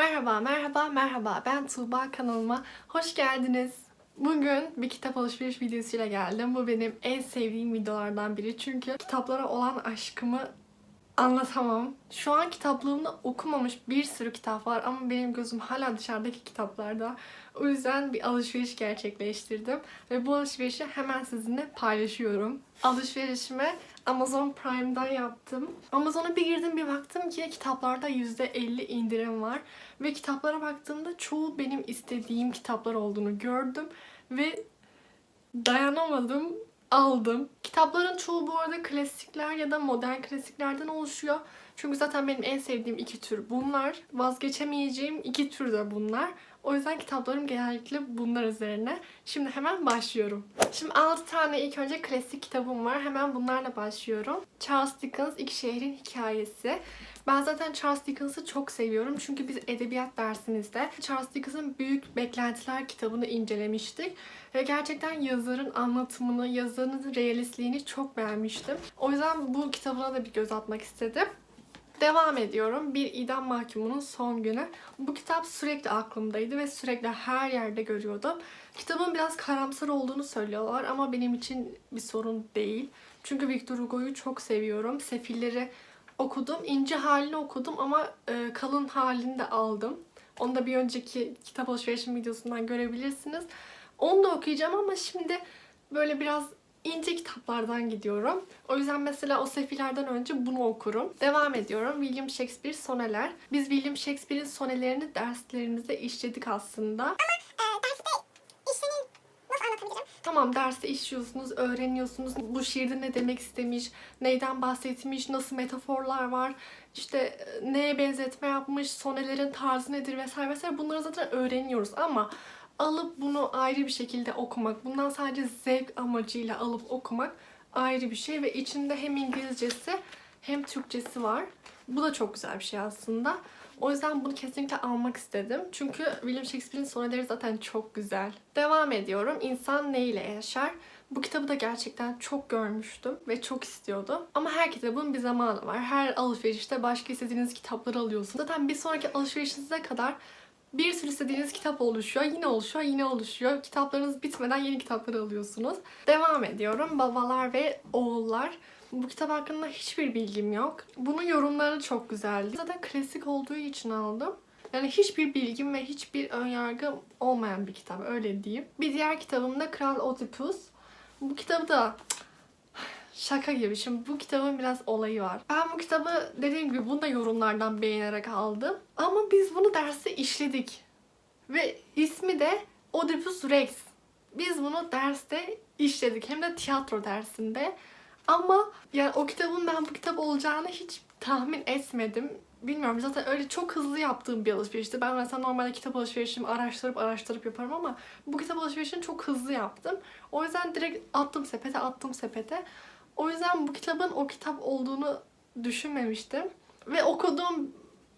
Merhaba, merhaba, merhaba. Ben Tuğba kanalıma hoş geldiniz. Bugün bir kitap alışveriş videosuyla geldim. Bu benim en sevdiğim videolardan biri. Çünkü kitaplara olan aşkımı anlatamam. Şu an kitaplığımda okumamış bir sürü kitap var ama benim gözüm hala dışarıdaki kitaplarda. O yüzden bir alışveriş gerçekleştirdim ve bu alışverişi hemen sizinle paylaşıyorum. Alışverişimi Amazon Prime'dan yaptım. Amazon'a bir girdim bir baktım ki kitaplarda %50 indirim var. Ve kitaplara baktığımda çoğu benim istediğim kitaplar olduğunu gördüm. Ve dayanamadım, aldım. Kitapların çoğu bu arada klasikler ya da modern klasiklerden oluşuyor. Çünkü zaten benim en sevdiğim iki tür bunlar. Vazgeçemeyeceğim iki tür de bunlar. O yüzden kitaplarım genellikle bunlar üzerine. Şimdi hemen başlıyorum. Şimdi 6 tane ilk önce klasik kitabım var. Hemen bunlarla başlıyorum. Charles Dickens İki Şehrin Hikayesi. Ben zaten Charles Dickens'ı çok seviyorum. Çünkü biz edebiyat dersimizde Charles Dickens'ın Büyük Beklentiler kitabını incelemiştik. Ve gerçekten yazarın anlatımını, yazarın realistliğini çok beğenmiştim. O yüzden bu kitabına da bir göz atmak istedim. Devam ediyorum. Bir idam mahkumunun son günü. Bu kitap sürekli aklımdaydı ve sürekli her yerde görüyordum. Kitabın biraz karamsar olduğunu söylüyorlar ama benim için bir sorun değil. Çünkü Victor Hugo'yu çok seviyorum. Sefilleri okudum. İnce halini okudum ama e, kalın halini de aldım. Onu da bir önceki kitap alışverişim videosundan görebilirsiniz. Onu da okuyacağım ama şimdi böyle biraz ince kitaplardan gidiyorum. O yüzden mesela o sefilerden önce bunu okurum. Devam ediyorum. William Shakespeare Soneler. Biz William Shakespeare'in sonelerini derslerimizde işledik aslında. Tamam derste işliyorsunuz, öğreniyorsunuz. Bu şiirde ne demek istemiş, neyden bahsetmiş, nasıl metaforlar var, işte e, neye benzetme yapmış, sonelerin tarzı nedir vesaire vesaire bunları zaten öğreniyoruz ama alıp bunu ayrı bir şekilde okumak, bundan sadece zevk amacıyla alıp okumak ayrı bir şey ve içinde hem İngilizcesi hem Türkçesi var. Bu da çok güzel bir şey aslında. O yüzden bunu kesinlikle almak istedim. Çünkü William Shakespeare'in soneleri zaten çok güzel. Devam ediyorum. İnsan ne ile yaşar? Bu kitabı da gerçekten çok görmüştüm ve çok istiyordum. Ama her kitabın bir zamanı var. Her alışverişte başka istediğiniz kitapları alıyorsunuz. Zaten bir sonraki alışverişinize kadar bir sürü istediğiniz kitap oluşuyor. Yine oluşuyor, yine oluşuyor. Kitaplarınız bitmeden yeni kitapları alıyorsunuz. Devam ediyorum. Babalar ve Oğullar. Bu kitap hakkında hiçbir bilgim yok. Bunun yorumları çok güzeldi. Zaten klasik olduğu için aldım. Yani hiçbir bilgim ve hiçbir önyargım olmayan bir kitap öyle diyeyim. Bir diğer kitabım da Kral Oedipus. Bu kitabı da şaka gibi. Şimdi bu kitabın biraz olayı var. Ben bu kitabı dediğim gibi bunu da yorumlardan beğenerek aldım. Ama biz bunu derste işledik. Ve ismi de Oedipus Rex. Biz bunu derste işledik. Hem de tiyatro dersinde. Ama yani o kitabın ben bu kitap olacağını hiç tahmin etmedim. Bilmiyorum zaten öyle çok hızlı yaptığım bir alışverişti. Ben mesela normalde kitap alışverişimi araştırıp araştırıp yaparım ama bu kitap alışverişini çok hızlı yaptım. O yüzden direkt attım sepete attım sepete. O yüzden bu kitabın o kitap olduğunu düşünmemiştim. Ve okuduğum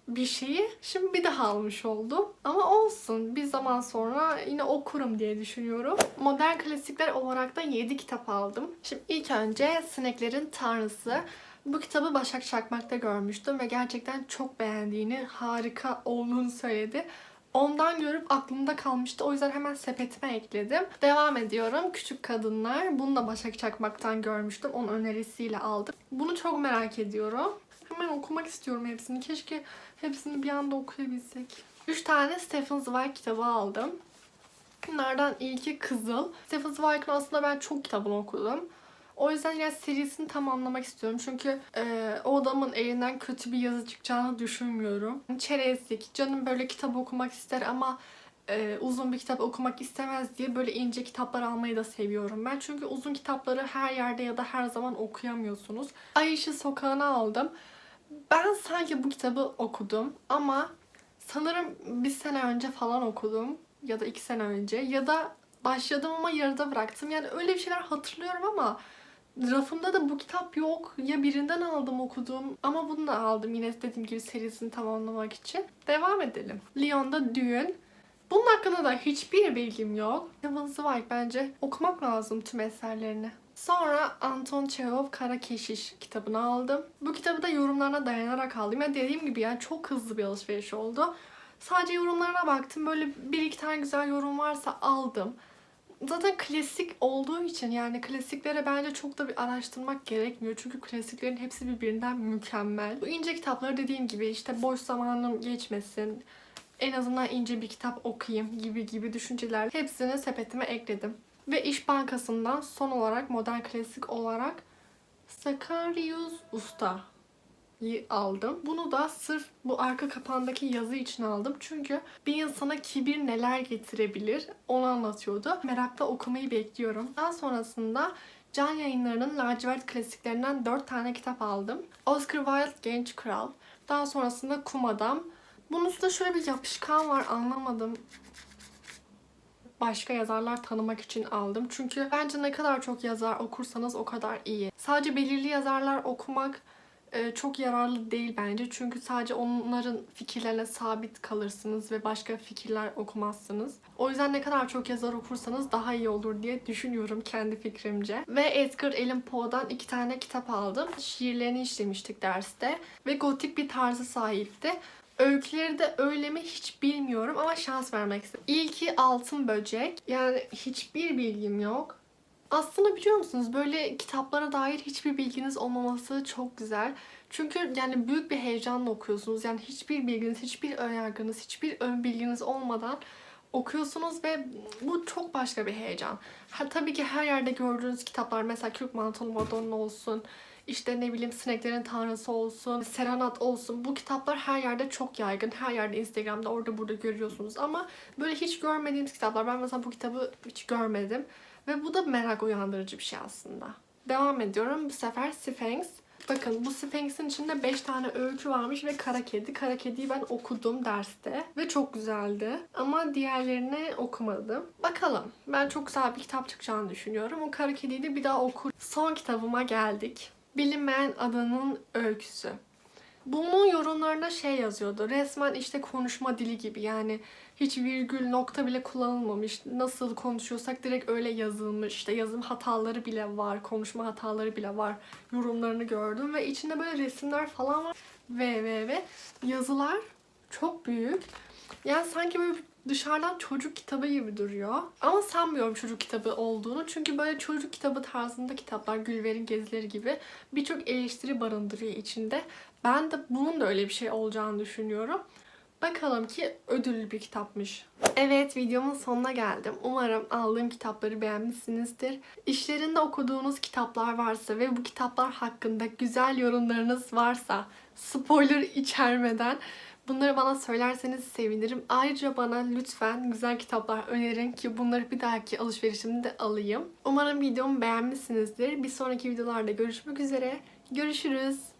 bir şeyi şimdi bir daha almış oldum. Ama olsun bir zaman sonra yine okurum diye düşünüyorum. Modern klasikler olarak da 7 kitap aldım. Şimdi ilk önce Sineklerin Tanrısı. Bu kitabı Başak Çakmak'ta görmüştüm ve gerçekten çok beğendiğini, harika olduğunu söyledi. Ondan görüp aklımda kalmıştı. O yüzden hemen sepetime ekledim. Devam ediyorum. Küçük Kadınlar. Bunu da Başak Çakmak'tan görmüştüm. Onun önerisiyle aldım. Bunu çok merak ediyorum. Hemen okumak istiyorum hepsini. Keşke hepsini bir anda okuyabilsek. 3 tane Stephen Zweig kitabı aldım. Bunlardan ilki Kızıl. Stephen Zweig'ın aslında ben çok kitabını okudum. O yüzden yani serisini tamamlamak istiyorum. Çünkü e, o adamın elinden kötü bir yazı çıkacağını düşünmüyorum. Çerezlik, canım böyle kitap okumak ister ama e, uzun bir kitap okumak istemez diye böyle ince kitaplar almayı da seviyorum ben. Çünkü uzun kitapları her yerde ya da her zaman okuyamıyorsunuz. Ay Işığı Sokağı'nı aldım. Ben sanki bu kitabı okudum ama sanırım bir sene önce falan okudum. Ya da iki sene önce. Ya da başladım ama yarıda bıraktım. Yani öyle bir şeyler hatırlıyorum ama rafımda da bu kitap yok. Ya birinden aldım okudum ama bunu da aldım yine dediğim gibi serisini tamamlamak için. Devam edelim. Lyon'da Düğün. Bunun hakkında da hiçbir bilgim yok. Evan Zweig bence okumak lazım tüm eserlerini. Sonra Anton Çehov Kara Keşiş kitabını aldım. Bu kitabı da yorumlarına dayanarak aldım. Ya dediğim gibi yani çok hızlı bir alışveriş oldu. Sadece yorumlarına baktım. Böyle bir iki tane güzel yorum varsa aldım. Zaten klasik olduğu için yani klasiklere bence çok da bir araştırmak gerekmiyor. Çünkü klasiklerin hepsi birbirinden mükemmel. Bu ince kitapları dediğim gibi işte boş zamanım geçmesin, en azından ince bir kitap okuyayım gibi gibi düşünceler hepsini sepetime ekledim. Ve İş Bankası'ndan son olarak modern klasik olarak Sakarius Usta'yı aldım. Bunu da sırf bu arka kapağındaki yazı için aldım. Çünkü bir insana kibir neler getirebilir onu anlatıyordu. Merakla okumayı bekliyorum. Daha sonrasında Can Yayınları'nın lacivert klasiklerinden 4 tane kitap aldım. Oscar Wilde Genç Kral. Daha sonrasında Kum Adam. Bunun üstünde şöyle bir yapışkan var anlamadım. Başka yazarlar tanımak için aldım. Çünkü bence ne kadar çok yazar okursanız o kadar iyi. Sadece belirli yazarlar okumak çok yararlı değil bence. Çünkü sadece onların fikirlerine sabit kalırsınız ve başka fikirler okumazsınız. O yüzden ne kadar çok yazar okursanız daha iyi olur diye düşünüyorum kendi fikrimce. Ve Edgar Allan Poe'dan iki tane kitap aldım. Şiirlerini işlemiştik derste. Ve gotik bir tarzı sahipti. Öyküleri de öyle mi hiç bilmiyorum ama şans vermek istedim. İlki Altın Böcek. Yani hiçbir bilgim yok. Aslında biliyor musunuz böyle kitaplara dair hiçbir bilginiz olmaması çok güzel. Çünkü yani büyük bir heyecanla okuyorsunuz. Yani hiçbir bilginiz, hiçbir önyargınız, hiçbir ön bilginiz olmadan okuyorsunuz ve bu çok başka bir heyecan. Ha, tabii ki her yerde gördüğünüz kitaplar mesela Kürk Mantolu Madonna olsun, işte ne bileyim Sineklerin Tanrısı olsun, Serenat olsun. Bu kitaplar her yerde çok yaygın. Her yerde Instagram'da orada burada görüyorsunuz. Ama böyle hiç görmediğiniz kitaplar. Ben mesela bu kitabı hiç görmedim. Ve bu da merak uyandırıcı bir şey aslında. Devam ediyorum. Bu sefer Sphinx. Bakın bu Sphinx'in içinde 5 tane öykü varmış ve Kara Kedi. Kara Kedi'yi ben okudum derste ve çok güzeldi. Ama diğerlerini okumadım. Bakalım. Ben çok güzel bir kitap çıkacağını düşünüyorum. O Kara Kedi'yi de bir daha okur. Son kitabıma geldik. Bilinmeyen Adanın Öyküsü. Bunun yorumlarında şey yazıyordu. Resmen işte konuşma dili gibi yani hiç virgül nokta bile kullanılmamış. Nasıl konuşuyorsak direkt öyle yazılmış. İşte yazım hataları bile var, konuşma hataları bile var. Yorumlarını gördüm ve içinde böyle resimler falan var. Ve ve ve yazılar çok büyük. Yani sanki böyle dışarıdan çocuk kitabı gibi duruyor. Ama sanmıyorum çocuk kitabı olduğunu. Çünkü böyle çocuk kitabı tarzında kitaplar, Gülver'in Gezileri gibi birçok eleştiri barındırıyor içinde. Ben de bunun da öyle bir şey olacağını düşünüyorum. Bakalım ki ödüllü bir kitapmış. Evet videomun sonuna geldim. Umarım aldığım kitapları beğenmişsinizdir. İşlerinde okuduğunuz kitaplar varsa ve bu kitaplar hakkında güzel yorumlarınız varsa spoiler içermeden bunları bana söylerseniz sevinirim. Ayrıca bana lütfen güzel kitaplar önerin ki bunları bir dahaki alışverişimde alayım. Umarım videomu beğenmişsinizdir. Bir sonraki videolarda görüşmek üzere. Görüşürüz.